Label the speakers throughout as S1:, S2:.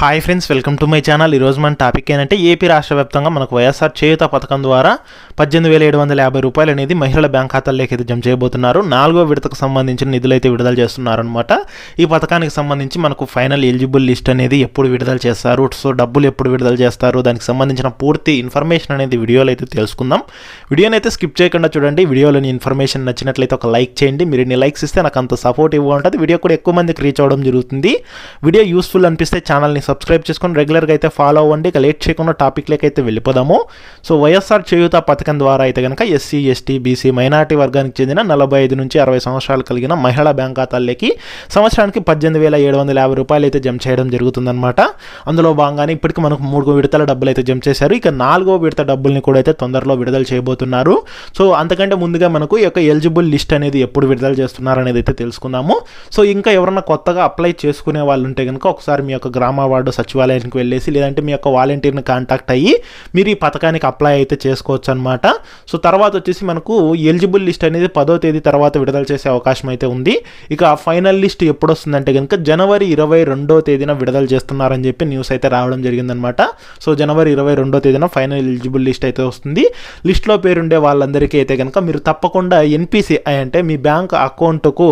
S1: Hi friends welcome to my channel ఈరోజు మన topic ఏంటంటే ఏపీ రాష్ట్ర వ్యాప్తంగా మనకు వైఎస్ఆర్ చేయుత పథకం ద్వారా పద్దెనిమిది వేల ఏడు వందల యాభై రూపాయలు అనేది మహిళల బ్యాంక్ ఖాతాల్లోకి అయితే జమ చేయబోతున్నారు. నాలుగో విడతకు సంబంధించిన నిధులు అయితే విడుదల చేస్తున్నారనమాట ఈ పథకానికి సంబంధించి మనకు ఫైనల్ ఎలిజిబుల్ లిస్ట్ అనేది ఎప్పుడు విడుదల చేస్తారు? సో డబ్బులు ఎప్పుడు విడుదల చేస్తారు? దానికి సంబంధించిన పూర్తి ఇన్ఫర్మేషన్ అనేది వీడియోలో అయితే తెలుసుకుందాం. వీడియోని అయితే స్కిప్ చేయకుండా చూడండి. వీడియోలోని ఇన్ఫర్మేషన్ నచ్చినట్లయితే ఒక లైక్ చేయండి. మీరు ఇన్ని లైక్స్ ఇస్తే నాకు అంత సపోర్ట్ ఇవ్వ ఉంటుంది వీడియో కూడా ఎక్కువ మందికి రీచ్ అవ్వడం జరుగుతుంది. వీడియో యూస్ఫుల్ అనిపిస్తే ఛానల్ని సబ్స్క్రైబ్ చేసుకొని రెగ్యులర్గా అయితే ఫాలో అవ్వండి. ఇక లేట్ చేయకుండా టాపిక్లోకి అయితే వెళ్ళిపోదాము. సో వైఎస్ఆర్ చేయూత పథకం ద్వారా అయితే కనుక ఎస్సీ ఎస్టీ బీసీ మైనార్టీ వర్గానికి చెందిన నలభై ఐదు నుంచి అరవై సంవత్సరాలు కలిగిన మహిళా బ్యాంక్ ఖాతాల్లోకి సంవత్సరానికి పద్దెనిమిది వేల ఏడు వందల యాభై రూపాయలు అయితే జమ చేయడం జరుగుతుందన్నమాట. అందులో భాగంగానే ఇప్పటికి మనకు మూడు విడతల డబ్బులు అయితే జమ చేశారు. ఇక నాలుగో విడత డబ్బుల్ని కూడా అయితే తొందరలో విడుదల చేయబోతున్నారు. సో అంతకంటే ముందుగా మనకు ఈ యొక్క ఎలిజిబుల్ లిస్ట్ అనేది ఎప్పుడు విడుదల చేస్తున్నారు అనేది అయితే తెలుసుకుందాము. సో ఇంకా ఎవరన్నా కొత్తగా అప్లై చేసుకునే వాళ్ళు ఉంటే కనుక ఒకసారి మీ యొక్క గ్రామ వార్డు సచివాలయానికి వెళ్ళేసి లేదంటే మీ యొక్క వాలంటీర్ని కాంటాక్ట్ అయ్యి మీరు ఈ పథకానికి అప్లై అయితే చేసుకోవచ్చు అనమాట సో తర్వాత వచ్చేసి మనకు ఎలిజిబుల్ లిస్ట్ అనేది పదో తేదీ తర్వాత విడుదల చేసే అవకాశం అయితే ఉంది. ఇక ఫైనల్ లిస్ట్ ఎప్పుడు వస్తుందంటే కనుక జనవరి ఇరవై రెండో తేదీన విడుదల చేస్తున్నారని చెప్పి న్యూస్ అయితే రావడం జరిగిందనమాట సో జనవరి ఇరవై రెండో తేదీన ఫైనల్ ఎలిజిబుల్ లిస్ట్ అయితే వస్తుంది. లిస్ట్లో పేరుండే వాళ్ళందరికీ అయితే కనుక మీరు తప్పకుండా ఎన్పిసిఐ అంటే మీ బ్యాంక్ అకౌంట్కు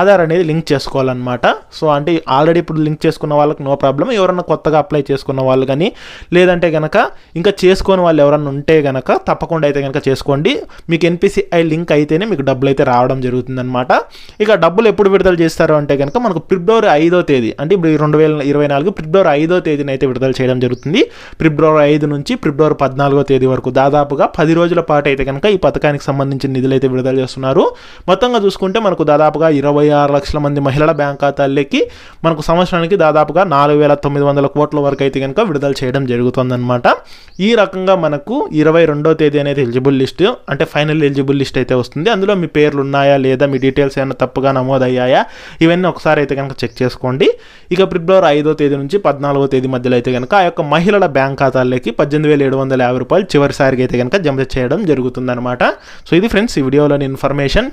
S1: ఆధార్ అనేది లింక్ చేసుకోవాలన్నమాట. సో అంటే ఆల్రెడీ ఇప్పుడు లింక్ చేసుకున్న వాళ్ళకి నో ప్రాబ్లం ఎవరన్నా కొత్తగా అప్లై చేసుకున్న వాళ్ళు కానీ లేదంటే కనుక ఇంకా చేసుకోని వాళ్ళు ఎవరన్నా ఉంటే కనుక తప్పకుండా అయితే కనుక చేసుకోండి. మీకు ఎన్పిసిఐ లింక్ అయితేనే మీకు డబ్బులు అయితే రావడం జరుగుతుందన్నమాట. ఇక డబ్బులు ఎప్పుడు విడుదల చేస్తారు అంటే కనుక మనకు ఫిబ్రవరి ఐదో తేదీ అంటే ఇప్పుడు రెండు వేల ఇరవై నాలుగు ఫిబ్రవరి ఐదో తేదీన అయితే విడుదల చేయడం జరుగుతుంది. ఫిబ్రవరి ఐదు నుంచి ఫిబ్రవరి పద్నాలుగో తేదీ వరకు దాదాపుగా పది రోజుల పాటు అయితే కనుక ఈ పథకానికి సంబంధించిన నిధులు అయితే విడుదల చేస్తున్నారు. మొత్తంగా చూసుకుంటే మనకు దాదాపుగా ఇరవై ఆరు లక్షల మంది మహిళల బ్యాంక్ ఖాతాలకి మనకు సంవత్సరానికి దాదాపుగా నాలుగు వేల తొమ్మిది వందల కోట్ల వరకు అయితే కనుక విడుదల చేయడం జరుగుతుందన్నమాట. ఈ రకంగా మనకు ఇరవై రెండో తేదీ అనేది ఎలిజిబుల్ లిస్ట్ అంటే ఫైనల్ ఎలిజిబుల్ లిస్ట్ అయితే వస్తుంది. అందులో మీ పేర్లు ఉన్నాయా లేదా మీ డీటెయిల్స్ ఏమైనా తప్పుగా నమోదయ్యాయా ఇవన్నీ ఒకసారి అయితే కనుక చెక్ చేసుకోండి. ఇక ఫిబ్రవరి ఐదో తేదీ నుంచి పద్నాలుగో తేదీ మధ్యలో అయితే కనుక ఆ యొక్క మహిళల బ్యాంక్ ఖాతాల్లోకి పద్దెనిమిది వేల ఏడు వందల యాభై రూపాయలు చివరిసారిగా అయితే కనుక జమ చేయడం జరుగుతుందన్నమాట. సో ఇది ఫ్రెండ్స్ ఈ వీడియోలోని ఇన్ఫర్మేషన్.